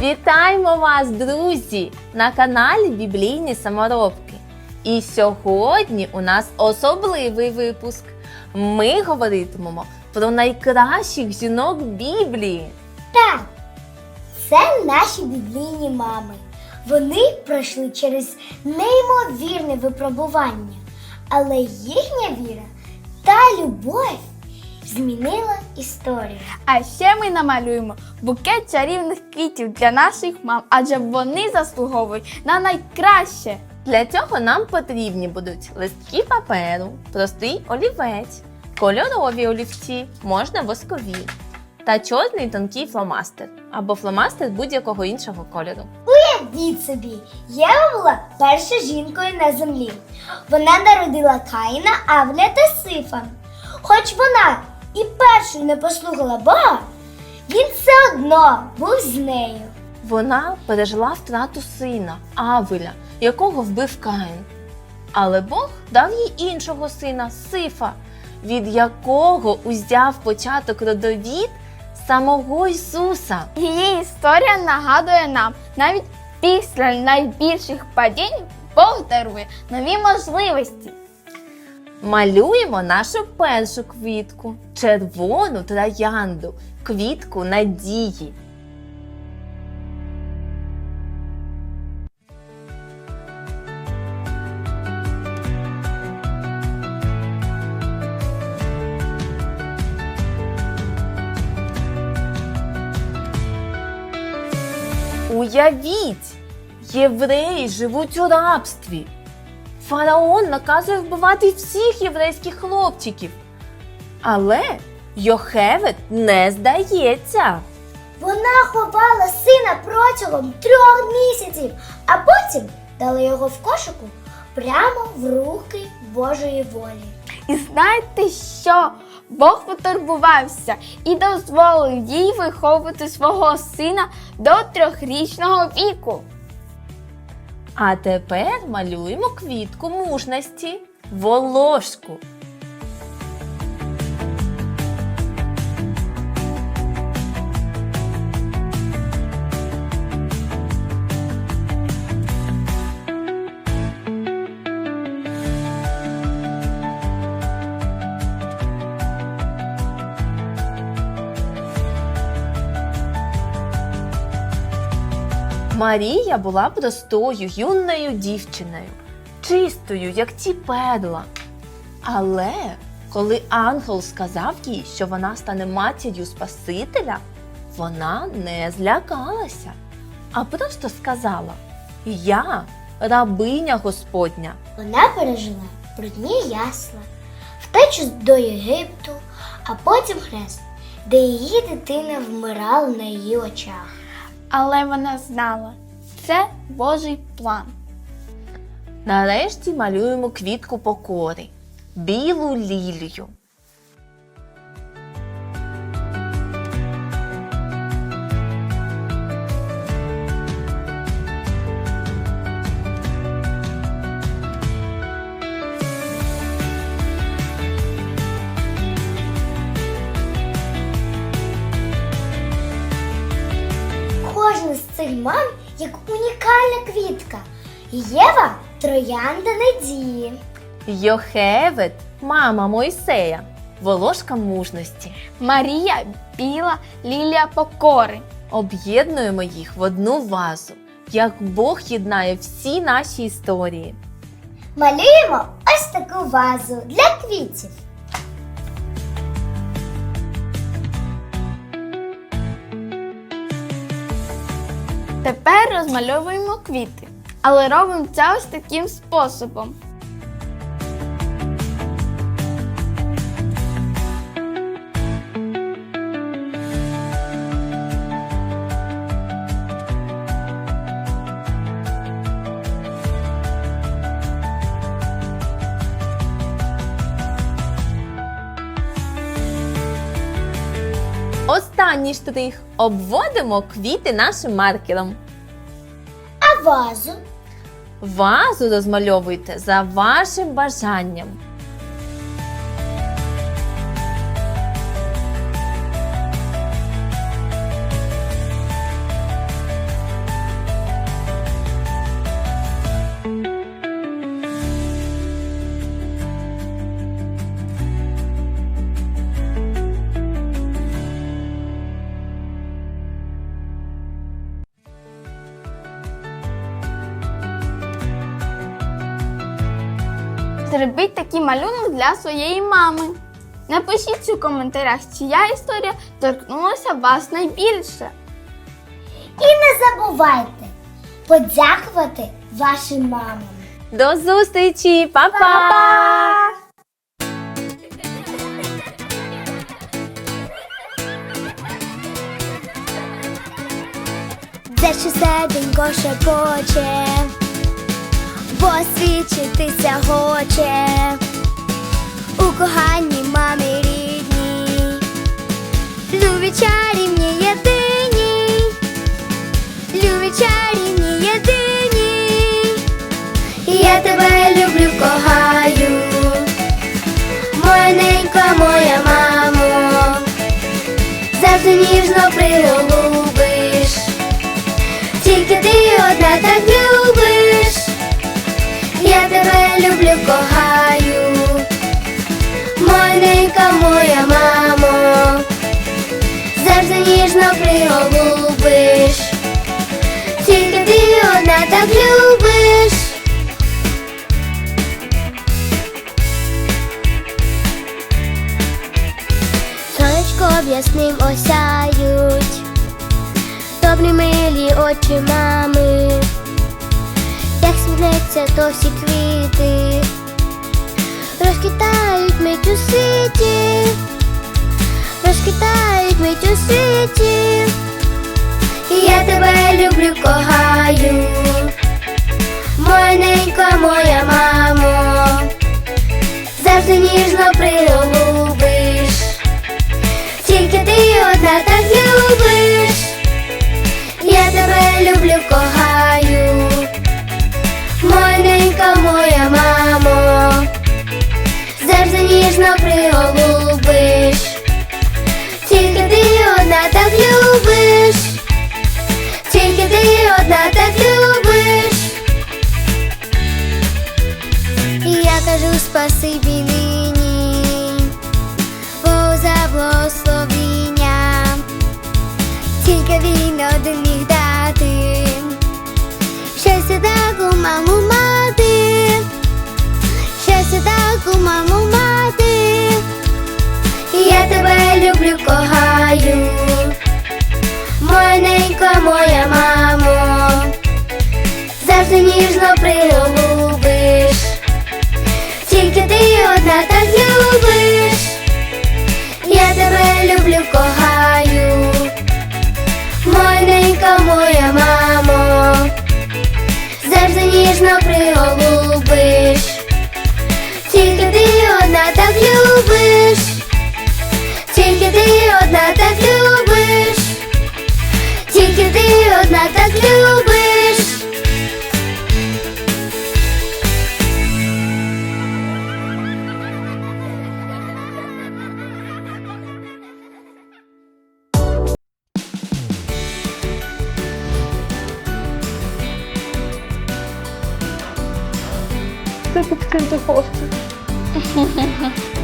Вітаємо вас, друзі, на каналі Біблійні саморобки. І сьогодні у нас особливий випуск. Ми говоритимемо про найкращих жінок Біблії. Так, це наші біблійні мами. Вони пройшли через неймовірне випробування, але їхня віра та любов змінила історію. А ще ми намалюємо букет чарівних квітів для наших мам, адже вони заслуговують на найкраще. Для цього нам потрібні будуть листки паперу, простий олівець, кольорові олівці, можна воскові, та чорний тонкий фломастер або фломастер будь-якого іншого кольору. Уявіть собі, Єва була першою жінкою на землі. Вона народила Каїна, Авля та Сифа. Хоч вона і першою не послухала Бога, він все одно був з нею. Вона пережила втрату сина Авеля, якого вбив Каїн. Але Бог дав їй іншого сина Сифа, від якого узяв початок родовід самого Ісуса. Її історія нагадує нам, навіть після найбільших падінь Бог дарує нові можливості. Малюємо нашу першу квітку червону троянду, квітку надії. Уявіть, євреї живуть у рабстві. Фараон наказує вбивати всіх єврейських хлопчиків. Але Йохевед не здається. Вона ховала сина протягом трьох місяців, а потім дала його в кошику прямо в руки Божої волі. І знаєте що? Бог потурбувався і дозволив їй виховувати свого сина до трьохрічного віку. А тепер малюємо квітку мужності волошку. Марія була простою юною дівчиною, чистою, як ті перла. Але коли ангел сказав їй, що вона стане матір'ю Спасителя, вона не злякалася, а просто сказала: Я рабиня Господня. Вона пережила брудні ясла, втечу до Єгипту, а потім хрест, де її дитина вмирала на її очах. Але вона знала, це Божий план. Нарешті малюємо квітку покори, білу лілію. Кожна мам як унікальна квітка. Єва троянда надії. Йохевед, мама Мойсея, волошка мужності. Марія біла лілія покори. Об'єднуємо їх в одну вазу, як Бог єднає всі наші історії. Малюємо ось таку вазу для квітів. Тепер розмальовуємо квіти, але робимо це ось таким способом. Останній штрих обводимо квіти нашим маркером. А вазу Вазу розмальовуйте за вашим бажанням. Зробіть такий малюнок для своєї мами. Напишіть у коментарях, чия історія торкнулася вас найбільше. І не забувайте подякувати вашим мамам. До зустрічі! Па-па! Па-па! Де ще серденько шепоче, бо свідчитися хоче. У коханні мамі рідній, любі чарівні єдині, любі чарівні єдині. Я тебе люблю, кохаю, Моненька моя мамо, завжди ніжно приголубиш, тільки ти одна так моя мамо, завжди ніжно приголубиш, тільки ти одна так любиш. Сонечко ясним осяють, добрі милі очі мами, як сміється, то всі квіти, розкитають мить у мить у світі. Я тебе люблю, кохаю, Моненька моя мамо,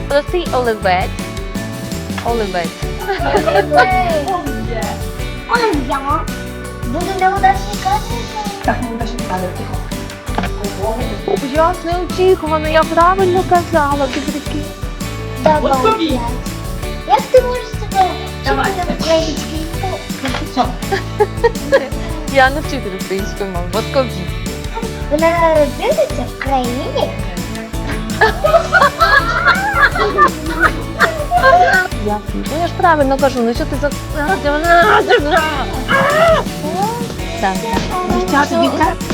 Простий оливець. Оливець. Он я. Буду неудачний Так, ну даже не надо, тихо. Як неочікувано, я правильно казала, ти прикинь. Давай. Як ти можеш себе вчити українській мові? Все. Я не вчитель української мови, воскові. Вона народилася в країні. Я, ну я ж правильно кажу, ну що ти за... Так, так. Дівчата, так